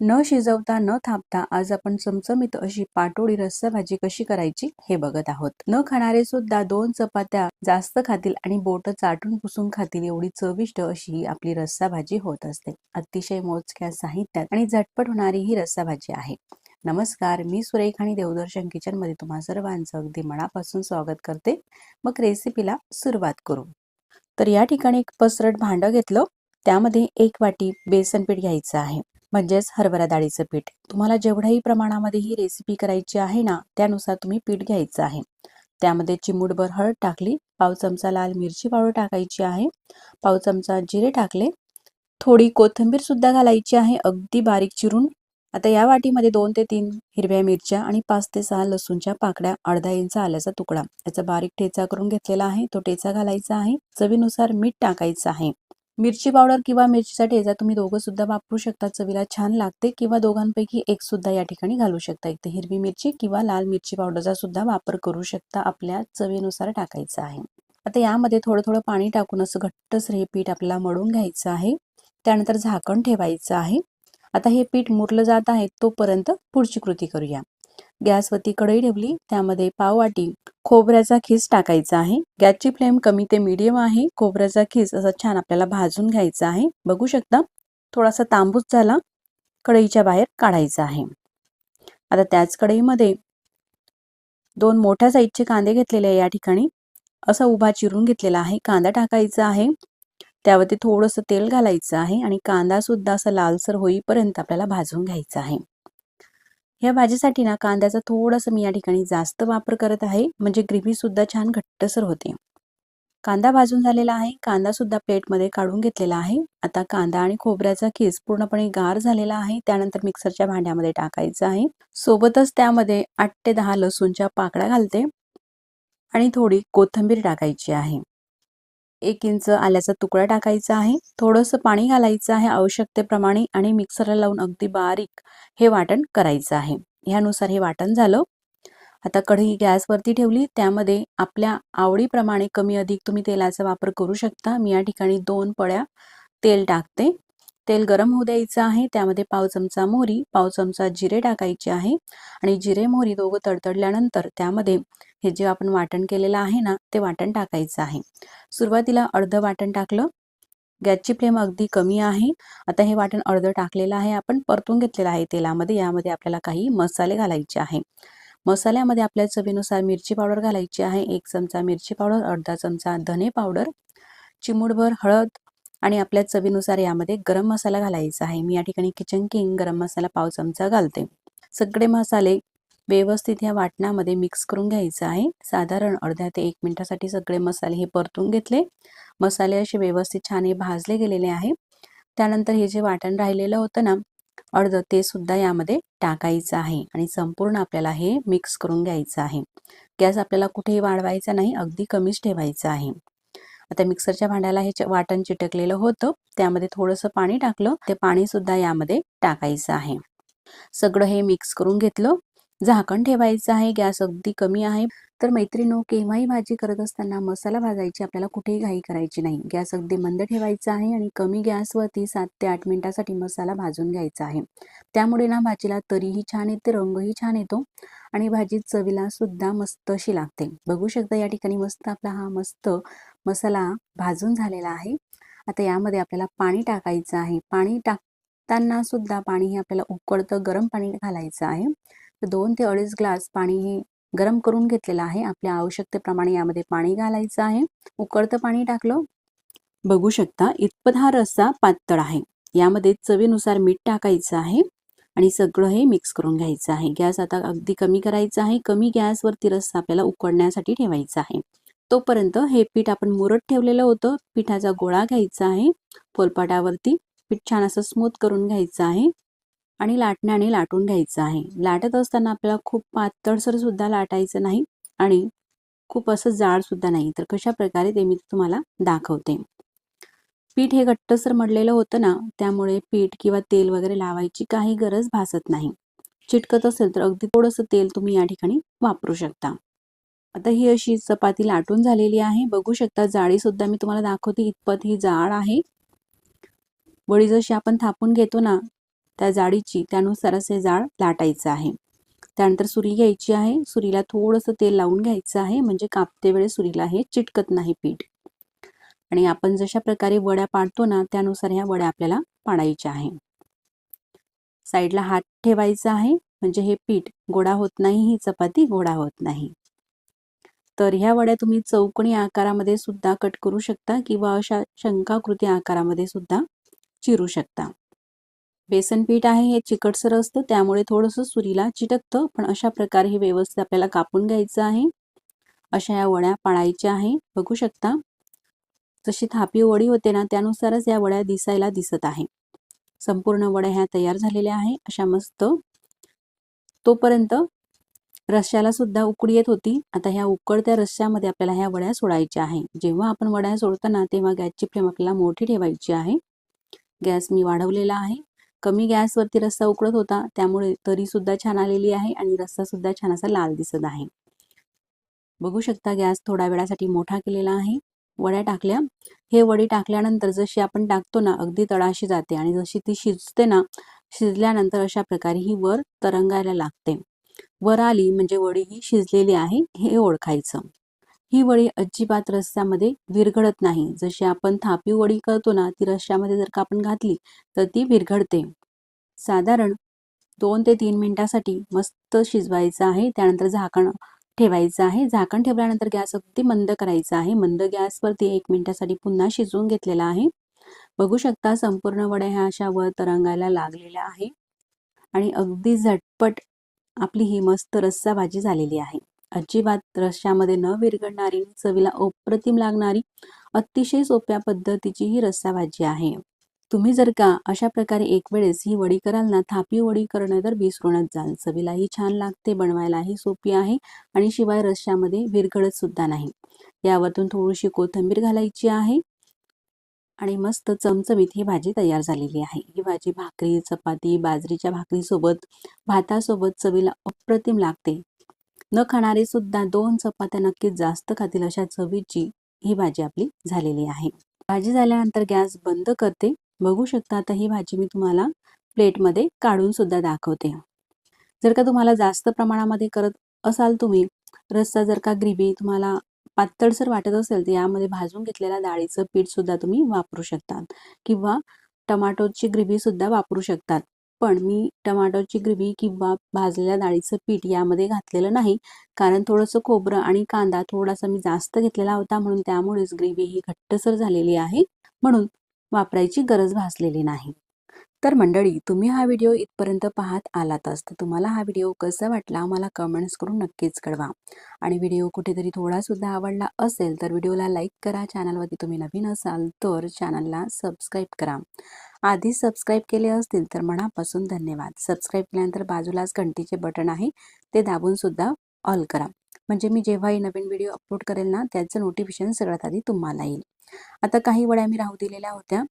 न शिजवता न थापता आज आपण चमचमीत अशी पाटोळी रस्सा भाजी कशी करायची हे बघत आहोत. न खाणारे सुद्धा दोन चपात्या जास्त खातील आणि बोट चाटून पुसून खातील एवढी चविष्ट अशी ही आपली रस्सा भाजी होत असते. अतिशय मोजक्या साहित्यात आणि झटपट होणारी ही रस्सा भाजी आहे. नमस्कार मी सुरेख आणि देवदर्शन किचनमध्ये तुम्हा सर्वांचं अगदी मनापासून स्वागत करते. मग रेसिपीला सुरुवात करू. तर या ठिकाणी एक पसरट भांडं घेतलं. त्यामध्ये एक वाटी बेसन पीठ घ्यायचं आहे. म्हणजेच हरभरा डाळीचं पीठ. तुम्हाला जेवढ्याही प्रमाणामध्ये ही रेसिपी करायची आहे ना त्यानुसार तुम्ही पीठ घ्यायचं आहे. त्यामध्ये चिमूटभर हळद टाकली पाव चमचा लाल मिरची पावडर टाकायची आहे. पाव चमचा जिरे टाकले थोडी कोथिंबीर सुद्धा घालायची आहे अगदी बारीक चिरून. आता या वाटीमध्ये दोन ते तीन हिरव्या मिरच्या आणि पाच ते सहा लसूणच्या पाकड्या अर्धा इंच आल्याचा तुकडा. याचा बारीक ठेचा करून घेतलेला आहे तो ठेचा घालायचा आहे. चवीनुसार मीठ टाकायचं आहे. मिरची पावडर किंवा मिरचीसाठी जर तुम्ही दोघं सुद्धा वापरू शकता. चवीला छान लागते किंवा दोघांपैकी एक सुद्धा या ठिकाणी घालू शकता. एक हिरवी मिरची किंवा लाल मिरची पावडरचा सुद्धा वापर करू शकता. आपल्या चवीनुसार टाकायचा आहे. आता यामध्ये थोडं थोडं पाणी टाकून असं घट्टसर हे पीठ आपल्याला मळून घ्यायचं आहे. त्यानंतर झाकण ठेवायचं आहे. आता हे पीठ मुरलं जात आहे तोपर्यंत पुढची कृती करूया. गॅसवरती कढई ठेवली त्यामध्ये पाववाटी खोबऱ्याचा खीस टाकायचा आहे. गॅसची फ्लेम कमी ते मीडियम आहे. खोबऱ्याचा खीस असा छान आपल्याला भाजून घ्यायचा आहे. बघू शकता थोडासा तांबूस झाला कढईच्या बाहेर काढायचा आहे. आता त्याच कढईमध्ये दोन मोठ्या साईजचे कांदे घेतलेले आहे या ठिकाणी. असा उभा चिरून घेतलेला आहे. कांदा टाकायचा आहे. त्यावरती थोडंसं तेल घालायचं आहे आणि कांदा सुद्धा असा लालसर होईपर्यंत आपल्याला भाजून घ्यायचा आहे. या भाजीसाठी ना कांद्याचा थोडासा मी या ठिकाणी जास्त वापर करत आहे. म्हणजे ग्रेव्हीसुद्धा छान घट्टसर होते. कांदा भाजून झालेला आहे. कांदासुद्धा प्लेटमध्ये काढून घेतलेला आहे. आता कांदा आणि खोबऱ्याचा खीस पूर्णपणे गार झालेला आहे. त्यानंतर मिक्सरच्या भांड्यामध्ये टाकायचं आहे. सोबतच त्यामध्ये आठ ते दहा लसूणच्या पाकळ्या घालते. आणि थोडी कोथिंबीर टाकायची आहे. एक इंच आल्याचा तुकडा टाकायचा आहे. थोडंसं पाणी घालायचं आहे आवश्यकतेप्रमाणे आणि मिक्सरला लावून अगदी बारीक हे वाटण करायचं आहे. ह्यानुसार हे वाटण झालं. आता कढई गॅसवरती ठेवली. त्यामध्ये आपल्या आवडीप्रमाणे कमी अधिक तुम्ही तेलाचा वापर करू शकता. मी या ठिकाणी दोन पळ्या तेल टाकते. तेल गरम होऊ द्यायचं आहे. त्यामध्ये पाव चमचा मोहरी पाव चमचा जिरे टाकायचे आहे. आणि जिरे मोहरी दोघं तडतडल्यानंतर त्यामध्ये हे जे आपण वाटण केलेलं आहे ना ते वाटण टाकायचं आहे. सुरुवातीला अर्धं वाटण टाकलं. गॅसची फ्लेम अगदी कमी आहे. आता हे वाटण अर्धं टाकलेलं आहे. आपण परतून घेतलेलं आहे तेलामध्ये. यामध्ये आपल्याला काही मसाले घालायचे आहे. मसाल्यामध्ये आपल्या चवीनुसार मिरची पावडर घालायची आहे. एक चमचा मिरची पावडर अर्धा चमचा धने पावडर चिमूटभर हळद आणि आपल्या चवीनुसार यामध्ये गरम मसाला घालायचा आहे. मी या ठिकाणी किचन किंग गरम मसाला पाव चमचा घालते. सगळे मसाले व्यवस्थित ह्या वाटणामध्ये मिक्स करून घ्यायचं आहे. साधारण अर्ध्या ते एक मिनिटासाठी सगळे मसाले हे परतून घेतले. मसाले असे व्यवस्थित छान हे भाजले गेलेले आहे. त्यानंतर हे जे वाटण राहिलेलं होतं ना अर्ध ते सुद्धा यामध्ये टाकायचं आहे आणि संपूर्ण आपल्याला हे मिक्स करून घ्यायचं आहे. गॅस आपल्याला कुठेही वाढवायचा नाही अगदी कमीच ठेवायचं आहे. आता मिक्सरच्या भांड्याला हे वाटण चिटकलेलं होतं. त्यामध्ये थोडंसं पाणी टाकलं. ते पाणी सुद्धा यामध्ये टाकायचं आहे. सगळं हे मिक्स करून घेतलं. झाकण ठेवायचं आहे गॅस अगदी कमी आहे. तर मैत्रिणो केव्हाही भाजी करत असताना मसाला भाजायची आपल्याला कुठेही घाई करायची नाही. गॅस अगदी मंद ठेवायचा आहे आणि कमी गॅसवरती सात ते आठ मिनिटासाठी मसाला भाजून घ्यायचा आहे. त्यामुळे ना भाजीला तरीही छान येते रंगही छान येतो आणि भाजी चवीला सुद्धा मस्त अशी लागते. बघू शकता या ठिकाणी मस्त आपला हा मस्त मसाला भाजून झालेला आहे. आता यामध्ये आपल्याला पाणी टाकायचं आहे. पाणी टाकताना सुद्धा पाणी हे आपल्याला उकळतं गरम पाणी घालायचं आहे. तर दोन ते अडीच ग्लास पाणी हे गरम करून घेतलेलं आहे. आपल्या आवश्यकतेप्रमाणे यामध्ये पाणी घालायचं आहे. उकळतं पाणी टाकलं. बघू शकता इतपत हा रस्सा पातळ आहे. यामध्ये चवीनुसार मीठ टाकायचं आहे आणि सगळं हे मिक्स करून घ्यायचं आहे. गॅस आता अगदी कमी करायचा आहे. कमी गॅसवरती रस्सा आपल्याला उकडण्यासाठी ठेवायचा आहे. तोपर्यंत हे पीठ आपण मुरत ठेवलेलं होतं. पिठाचा गोळा घ्यायचा आहे. पोलपाटावरती पीठ छान असं स्मूथ करून घ्यायचं आहे. आणि लाटण्याने लाटून घ्यायचं आहे. लाटत असताना आपल्याला खूप पातळसर सुद्धा लाटायचं नाही आणि खूप असं जाड सुद्धा नाही. तर कशा प्रकारे ते मी तुम्हाला दाखवते. पीठ हे घट्टसर मडलेलं होतं ना त्यामुळे पीठ किंवा तेल वगैरे लावायची काही गरज भासत नाही. चिटकत असेल तर अगदी थोडंसं तेल तुम्ही या ठिकाणी वापरू शकता. आता ही अशी चपाती लाटून झालेली आहे. बघू शकता जाळी सुद्धा मी तुम्हाला दाखवते. इतपत ही जाड आहे. वडी जशी आपण थापून घेतो ना त्या जाडीची त्यानुसार असे जाळ लाटायचं आहे. त्यानंतर सुरी घ्यायची आहे. सुरीला थोडंसं तेल लावून घ्यायचं आहे. म्हणजे कापते वेळेस सुरीला हे चिटकत नाही पीठ. आणि आपण जशा प्रकारे वड्या पाडतो ना त्यानुसार ह्या वड्या आपल्याला पाडायच्या आहे. साईडला हात ठेवायचा आहे. म्हणजे हे पीठ गोडा होत नाही ही चपाती गोडा होत नाही. तर ह्या वड्या तुम्ही चौकणी आकारामध्ये सुद्धा कट करू शकता किंवा अशा शंकाकृती आकारामध्ये सुद्धा चिरू शकता. बेसन पीठ आहे हे चिकटसर असतं त्यामुळे थोडंसं सुरीला चिटकतं पण अशा प्रकारे हे व्यवस्थित आपल्याला कापून घ्यायचं आहे. अशा या वड्या पाळायच्या आहे बघू शकता. जशी थापी वडी होते ना त्यानुसारच या वड्या दिसायला दिसत आहे. संपूर्ण वड्या ह्या तयार झालेल्या आहे अशा मस्त. तोपर्यंत रश्याला सुद्धा उकडी येत होती. आता ह्या उकळत्या रश्यामध्ये आपल्याला ह्या वड्या सोडायच्या आहे. जेव्हा आपण वड्या सोडताना तेव्हा गॅसची फ्लेम आपल्याला मोठी ठेवायची आहे. गॅस मी वाढवलेला आहे. कमी गॅसवरती रस्सा उकळत होता त्यामुळे तरी सुद्धा छान आलेली आहे आणि रस्सा सुद्धा छान असा लाल दिसत आहे. बघू शकता गॅस थोड्या वेळासाठी मोठा केलेला आहे. वड्या टाकल्या. हे वडी टाकल्यानंतर जशी आपण टाकतो ना अगदी तळाशी जाते आणि जशी ती शिजते ना शिजल्यानंतर अशा प्रकारे ही वर तरंगायला लागते. वर आली म्हणजे वडी ही शिजलेली आहे हे ओळखायचं. ही वडी अजिबात रस्त्यामध्ये विरघळत नाही. जशी आपण थापी वडी करतो ना ती रस्त्यामध्ये जर का आपण घातली तर ती विरघळते. साधारण दोन ते तीन मिनिटासाठी मस्त शिजवायचं आहे त्यानंतर झाकण ठेवायचं आहे. झाकण ठेवल्यानंतर गॅस अगदी मंद करायचा आहे. मंद गॅसवरती एक मिनिटासाठी पुन्हा शिजवून घेतलेला आहे. बघू शकता संपूर्ण वड्या ह्या अशा वर तरंगायला लागलेल्या आहे. आणि अगदी झटपट आपली ही मस्त रस्सा भाजी झालेली आहे. अजिबात रश्यामध्ये न विरघळणारी चवीला अप्रतिम लागणारी अतिशय सोप्या पद्धतीची ही रस्सा भाजी आहे. तुम्ही जर का अशा प्रकारे एक वेळेस ही वडी कराल ना थापी वडी करणं तर विसरूनच जाल. चवीलाही छान लागते बनवायलाही सोपी आहे आणि शिवाय रश्श्यामध्ये विरघळत सुद्धा नाही. यावरतून थोडीशी कोथिंबीर घालायची आहे आणि मस्त चमचमीत ही भाजी तयार झालेली आहे. ही भाजी भाकरी चपाती बाजरीच्या भाकरीसोबत भातासोबत चवीला अप्रतिम लागते. न खाणारे सुद्धा दोन चपात्या नक्कीच जास्त खातील अशा चवीची ही भाजी आपली झालेली आहे. भाजी झाल्यानंतर गॅस बंद करते. बघू शकता आता ही भाजी मी तुम्हाला प्लेटमध्ये काढून सुद्धा दाखवते. जर का तुम्हाला जास्त प्रमाणामध्ये करत असाल तुम्ही रस्सा जर का ग्रेव्ही तुम्हाला पातळसर वाटत असेल तर यामध्ये भाजून घेतलेल्या डाळीचं पीठ सुद्धा तुम्ही वापरू शकतात. किंवा टमाटोची ग्रेव्ही सुद्धा वापरू शकतात. पण मी टमाटोची ग्रेव्ही किंवा भाजलेल्या डाळीचं पीठ यामध्ये घातलेलं नाही. कारण थोडंसं खोबरं आणि कांदा थोडासा मी जास्त घेतलेला होता म्हणून त्यामुळेच ग्रेव्ही ही घट्टसर झालेली आहे. म्हणून वापरायची गरज भासलेली नाही. तर मंडळी तुम्ही हा व्हिडिओ इथपर्यंत पाहत आलातच तर तुम्हाला हा व्हिडिओ कसा वाटला मला कमेंट्स करून नक्कीच कळवा. आणि व्हिडिओ कुठेतरी थोडासुद्धा आवडला असेल तर व्हिडिओला लाईक करा. चॅनलवरती तुम्ही नवीन असाल तर चॅनलला सबस्क्राईब करा. आधी सबस्क्राईब केले असतील तर मनापासून धन्यवाद. सबस्क्राईब केल्यानंतर बाजूलाच घंटीचे बटन आहे ते दाबून सुद्धा ऑल करा. म्हणजे मी जेव्हाही नवीन व्हिडिओ अपलोड करेल ना त्याचं नोटिफिकेशन सगळ्यात आधी तुम्हाला येईल. आता काही वड्या मी राहू दिलेल्या होत्या.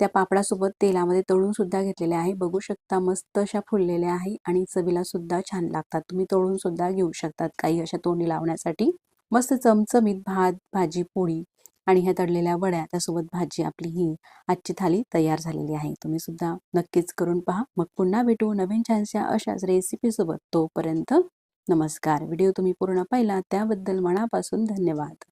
त्या पापडासोबत तेलामध्ये तळून सुद्धा घेतलेल्या आहे. बघू शकता मस्त अशा फुललेल्या आहे आणि चवीला सुद्धा छान लागतात. तुम्ही तळून सुद्धा घेऊ शकतात काही अशा तोंडी लावण्यासाठी. मस्त चमचमीत भात भाजी पोळी आणि ह्या तळलेल्या वड्या त्यासोबत भाजी आपली ही आजची थाली तयार झालेली आहे. तुम्ही सुद्धा नक्कीच करून पहा. मग पुन्हा भेटू नवीन छानशा अशाच रेसिपीसोबत तोपर्यंत नमस्कार. व्हिडिओ तुम्ही पूर्ण पाहिला त्याबद्दल मनापासून धन्यवाद.